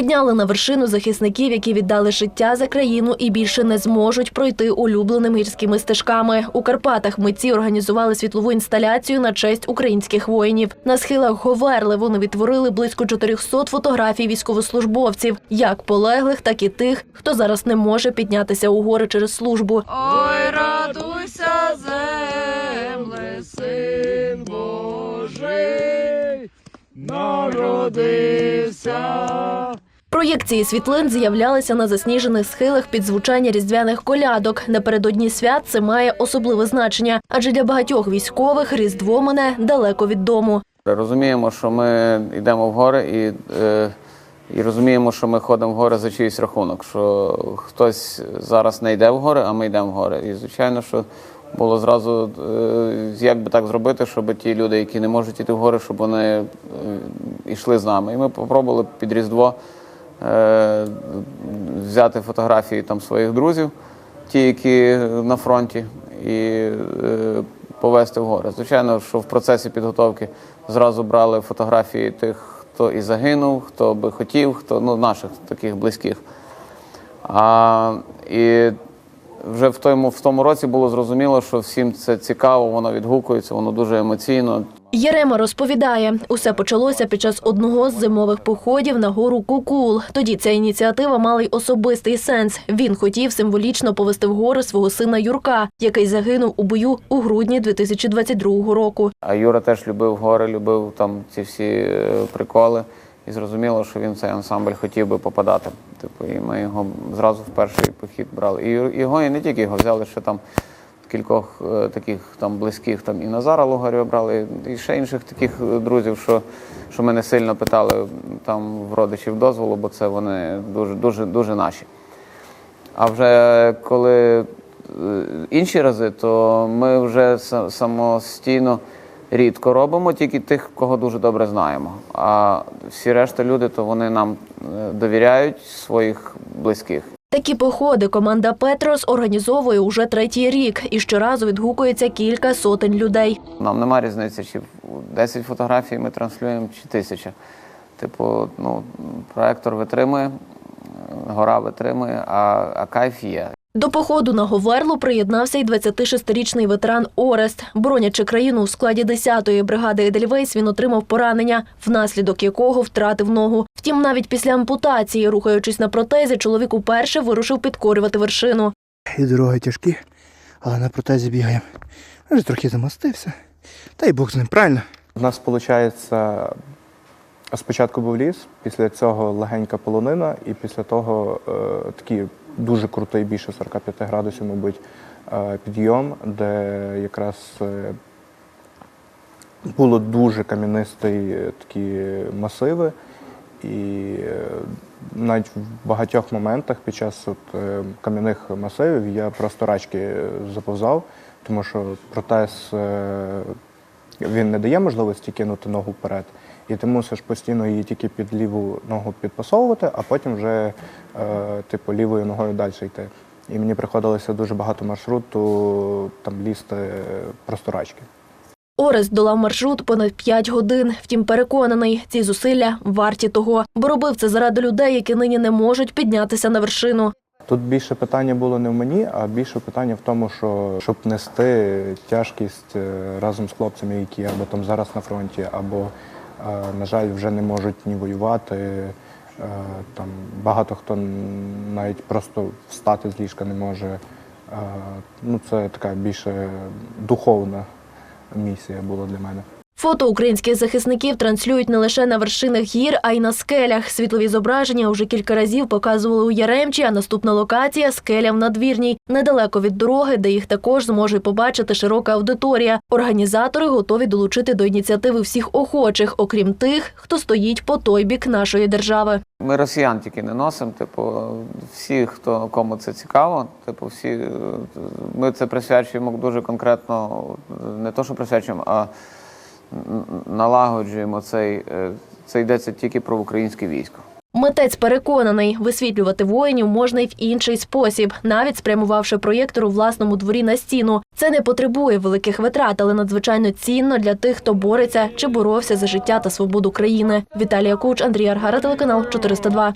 Підняли на вершину захисників, які віддали життя за країну і більше не зможуть пройти улюбленими гірськими стежками. У Карпатах митці організували світлову інсталяцію на честь українських воїнів. На схилах Говерли вони відтворили близько 400 фотографій військовослужбовців, як полеглих, так і тих, хто зараз не може піднятися у гори через службу. Ой, радуйся, земле, син Божий, народився. Проєкції світлин з'являлися на засніжених схилах під звучання різдвяних колядок. Напередодні свят це має особливе значення, адже для багатьох військових різдво мене далеко від дому. Розуміємо, що ми йдемо в гори і, е, і розуміємо, що ми ходимо в гори за чийсь рахунок, що хтось зараз не йде в гори, а ми йдемо в гори. І звичайно, що було зразу е, як би так зробити, щоб ті люди, які не можуть йти в гори, щоб вони е, йшли з нами. І ми спробували під Різдво взяти фотографії там своїх друзів, ті, які на фронті, і е, повезти в гори. Звичайно, що в процесі підготовки зразу брали фотографії тих, хто і загинув, хто би хотів, хто ну, наших таких близьких. А, і вже в тому, в тому році було зрозуміло, що всім це цікаво, воно відгукується, воно дуже емоційно. Єрема розповідає, усе почалося під час одного з зимових походів на гору Кукул. Тоді ця ініціатива мала й особистий сенс. Він хотів символічно повести в гори свого сина Юрка, який загинув у бою у грудні 2022 року. А Юра теж любив гори, любив там ці всі е, приколи. І зрозуміло, що він в цей ансамбль хотів би попадати. Типу, і ми його зразу в перший похід брали. І його, і не тільки його взяли, ще там кількох е, таких там близьких, там і Назара Лугарєва брали, і ще інших таких е, друзів, що, що ми не сильно питали там в родичів дозволу, бо це вони дуже, дуже, дуже наші. А вже коли е, інші рази, то ми вже самостійно рідко робимо, тільки тих, кого дуже добре знаємо. А всі решта люди, то вони нам е, довіряють своїх близьких. Такі походи команда Петрос організовує уже третій рік і щоразу відгукується кілька сотень людей. Нам нема різниці, чи 10 фотографій ми транслюємо, чи тисяча. Типу, ну, проектор витримує, гора витримує, а, а кайф є. До походу на Говерлу приєднався й 26-річний ветеран Орест. Боронячи країну у складі 10-ї бригади Едельвейс, він отримав поранення, внаслідок якого втратив ногу. Втім, навіть після ампутації, рухаючись на протезі, чоловік уперше вирушив підкорювати вершину. І дороги тяжкі, але на протезі бігаємо. Вже трохи замастився. Та й Бог з ним, правильно? У нас виходить, спочатку був ліс, після цього легенька полонина, і після того е, такий дуже крутий, більше 45 градусів, мабуть, е, підйом, де якраз е, було дуже кам'янисті е, такі масиви. І навіть в багатьох моментах під час от, кам'яних масивів я просто рачки заповзав, тому що протез він не дає можливості кинути ногу вперед, і ти мусиш постійно її тільки під ліву ногу підпасовувати, а потім вже е, типу лівою ногою далі йти. І мені приходилося дуже багато маршруту там лізти просто рачки. Орест долав маршрут понад 5 годин. Втім, переконаний, ці зусилля варті того, бо робив це заради людей, які нині не можуть піднятися на вершину. Тут більше питання було не в мені, а більше питання в тому, що щоб нести тяжкість е, разом з хлопцями, які або там зараз на фронті, або, на жаль, вже не можуть ні воювати. Е, Там багато хто навіть просто встати з ліжка не може. Е, Ну, це така більше духовна місія була для мене. Фото українських захисників транслюють не лише на вершинах гір, а й на скелях. Світлові зображення вже кілька разів показували у Яремчі, а наступна локація скеля в надвірній, недалеко від дороги, де їх також зможе побачити широка аудиторія. Організатори готові долучити до ініціативи всіх охочих, окрім тих, хто стоїть по той бік нашої держави. Ми росіян тільки не носимо. Типу, всі, хто кому це цікаво, типу, всі е, ми це присвячуємо дуже конкретно, не то, що присвячуємо, а налагоджуємо цей. е, Це йдеться тільки про українське військо. Митець переконаний, висвітлювати воїнів можна й в інший спосіб, навіть спрямувавши проєктор у власному дворі на стіну. Це не потребує великих витрат, але надзвичайно цінно для тих, хто бореться чи боровся за життя та свободу країни. Віталія Куч, Андрій Аргара, телеканал 402.